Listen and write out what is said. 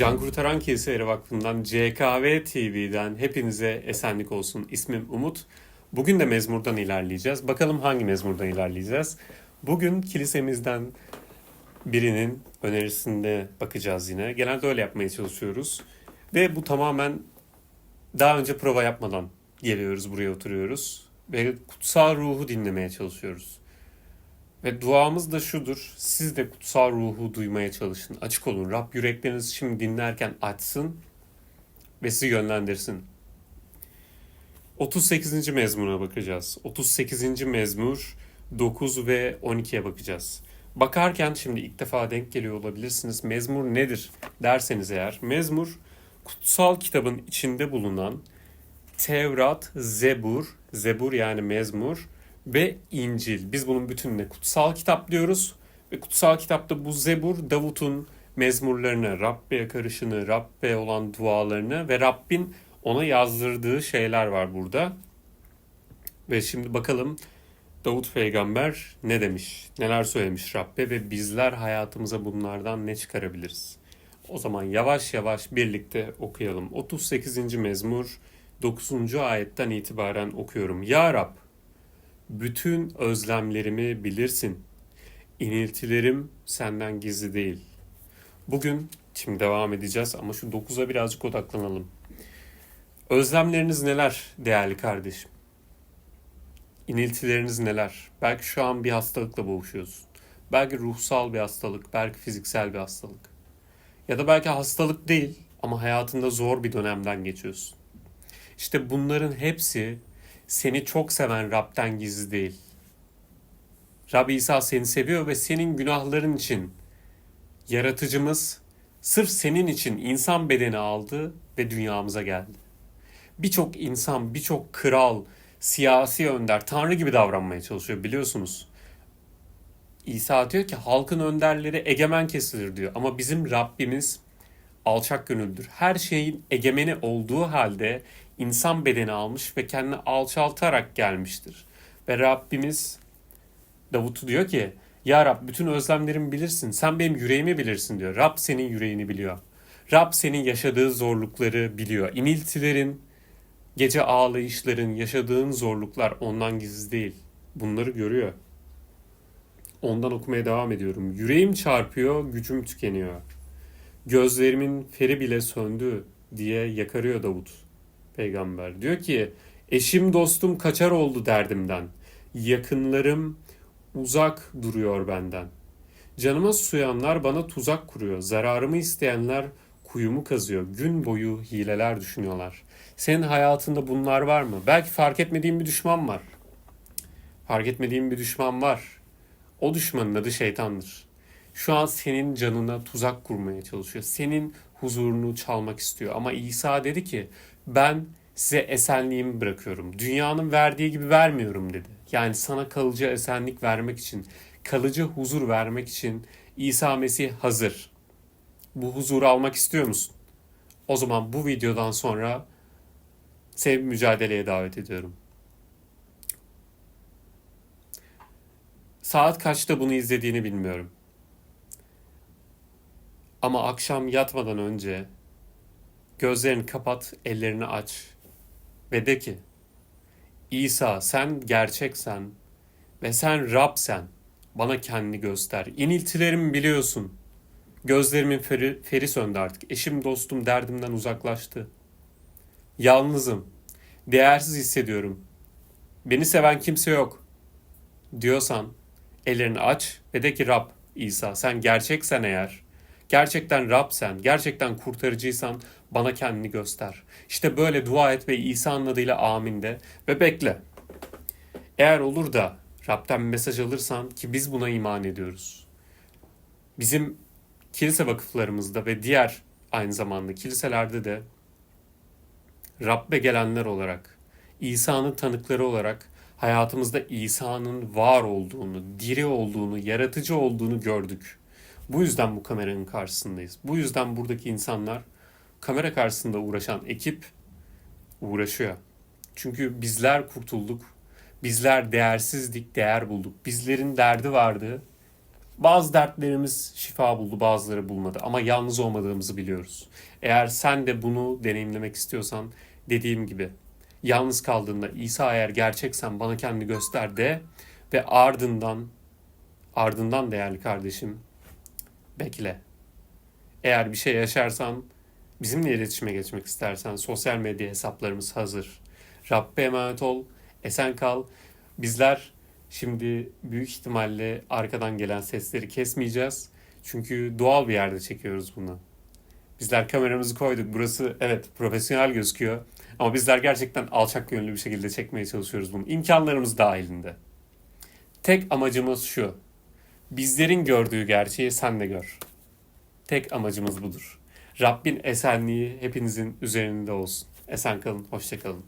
Can Kurtaran Kiliseleri Vakfı'ndan CKV TV'den hepinize esenlik olsun. İsmim Umut. Bugün de mezmurdan ilerleyeceğiz. Bakalım hangi mezmurdan ilerleyeceğiz? Bugün kilisemizden birinin önerisinde bakacağız yine. Genelde öyle yapmaya çalışıyoruz. Ve bu tamamen daha önce prova yapmadan geliyoruz, buraya oturuyoruz. Ve kutsal ruhu dinlemeye çalışıyoruz. Ve duamız da şudur. Siz de kutsal ruhu duymaya çalışın. Açık olun. Rab yüreklerinizi şimdi dinlerken açsın ve sizi yönlendirsin. 38. mezmura bakacağız. 38. mezmur 9 ve 12'ye bakacağız. Bakarken şimdi ilk defa denk geliyor olabilirsiniz. Mezmur nedir derseniz eğer. Mezmur kutsal kitabın içinde bulunan Tevrat, Zebur, Zebur yani mezmur ve İncil. Biz bunun bütününe kutsal kitap diyoruz. Ve kutsal kitapta bu Zebur Davut'un mezmurlarını, Rabbe yakarışını, Rabbe olan dualarını ve Rabbin ona yazdırdığı şeyler var burada. Ve şimdi bakalım Davut peygamber ne demiş, neler söylemiş Rabbe ve bizler hayatımıza bunlardan ne çıkarabiliriz? O zaman yavaş yavaş birlikte okuyalım. 38. mezmur 9. ayetten itibaren okuyorum. Ya Rab, bütün özlemlerimi bilirsin. İniltilerim senden gizli değil. Bugün şimdi devam edeceğiz ama şu 9'a birazcık odaklanalım. Özlemleriniz neler değerli kardeşim? İniltileriniz neler? Belki şu an bir hastalıkla boğuşuyorsun. Belki ruhsal bir hastalık, belki fiziksel bir hastalık. Ya da belki hastalık değil ama hayatında zor bir dönemden geçiyorsun. İşte bunların hepsi seni çok seven Rab'den gizli değil. Rab İsa seni seviyor ve senin günahların için yaratıcımız sırf senin için insan bedeni aldı ve dünyamıza geldi. Birçok insan, birçok kral, siyasi önder, tanrı gibi davranmaya çalışıyor biliyorsunuz. İsa diyor ki halkın önderleri egemen kesilir diyor ama bizim Rabbimiz alçak gönüldür. Her şeyin egemeni olduğu halde insan bedeni almış ve kendini alçaltarak gelmiştir. Ve Rabbimiz Davut diyor ki Ya Rab bütün özlemlerimi bilirsin. Sen benim yüreğimi bilirsin diyor. Rab senin yüreğini biliyor. Rab senin yaşadığı zorlukları biliyor. İniltilerin, gece ağlayışların, yaşadığın zorluklar ondan gizli değil. Bunları görüyor. Ondan okumaya devam ediyorum. Yüreğim çarpıyor, gücüm tükeniyor. Gözlerimin feri bile söndü diye yakarıyor Davut peygamber. Diyor ki eşim dostum kaçar oldu derdimden. Yakınlarım uzak duruyor benden. Canıma suyanlar bana tuzak kuruyor. Zararımı isteyenler kuyumu kazıyor. Gün boyu hileler düşünüyorlar. Senin hayatında bunlar var mı? Belki fark etmediğin bir düşman var. Fark etmediğin bir düşman var. O düşmanın adı şeytandır. Şu an senin canına tuzak kurmaya çalışıyor. Senin huzurunu çalmak istiyor. Ama İsa dedi ki ben size esenliğimi bırakıyorum. Dünyanın verdiği gibi vermiyorum dedi. Yani sana kalıcı esenlik vermek için, kalıcı huzur vermek için İsa Mesih hazır. Bu huzuru almak istiyor musun? O zaman bu videodan sonra seni mücadeleye davet ediyorum. Saat kaçta bunu izlediğini bilmiyorum. Ama akşam yatmadan önce gözlerini kapat, ellerini aç ve de ki İsa sen gerçeksen ve sen Rabsen bana kendini göster. İniltilerimi biliyorsun. Gözlerimin feri, feri söndü artık. Eşim dostum derdimden uzaklaştı. Yalnızım. Değersiz hissediyorum. Beni seven kimse yok. Diyorsan ellerini aç ve de ki Rab İsa sen gerçeksen eğer gerçekten Rab sen, gerçekten kurtarıcıysan bana kendini göster. İşte böyle dua et ve İsa'nın adıyla amin de ve bekle. Eğer olur da Rab'den mesaj alırsan ki biz buna iman ediyoruz. Bizim kilise vakıflarımızda ve diğer aynı zamanda kiliselerde de Rabbe gelenler olarak, İsa'nın tanıkları olarak hayatımızda İsa'nın var olduğunu, diri olduğunu, yaratıcı olduğunu gördük. Bu yüzden bu kameranın karşısındayız. Bu yüzden buradaki insanlar kamera karşısında uğraşan ekip uğraşıyor. Çünkü bizler kurtulduk. Bizler değersizdik, değer bulduk. Bizlerin derdi vardı. Bazı dertlerimiz şifa buldu, bazıları bulmadı ama yalnız olmadığımızı biliyoruz. Eğer sen de bunu deneyimlemek istiyorsan dediğim gibi yalnız kaldığında İsa eğer gerçeksen bana kendi göster de ve ardından ardından değerli kardeşim bekle. Eğer bir şey yaşarsan bizimle iletişime geçmek istersen sosyal medya hesaplarımız hazır. Rabbe emanet ol, esen kal. Bizler şimdi büyük ihtimalle arkadan gelen sesleri kesmeyeceğiz. Çünkü doğal bir yerde çekiyoruz bunu. Bizler kameramızı koyduk. Burası evet profesyonel gözüküyor. Ama bizler gerçekten alçak gönüllü bir şekilde çekmeye çalışıyoruz bunu. İmkanlarımız dahilinde. Tek amacımız şu. Bizlerin gördüğü gerçeği sen de gör. Tek amacımız budur. Rabbin esenliği hepinizin üzerinde olsun. Esen kalın, hoşça kalın.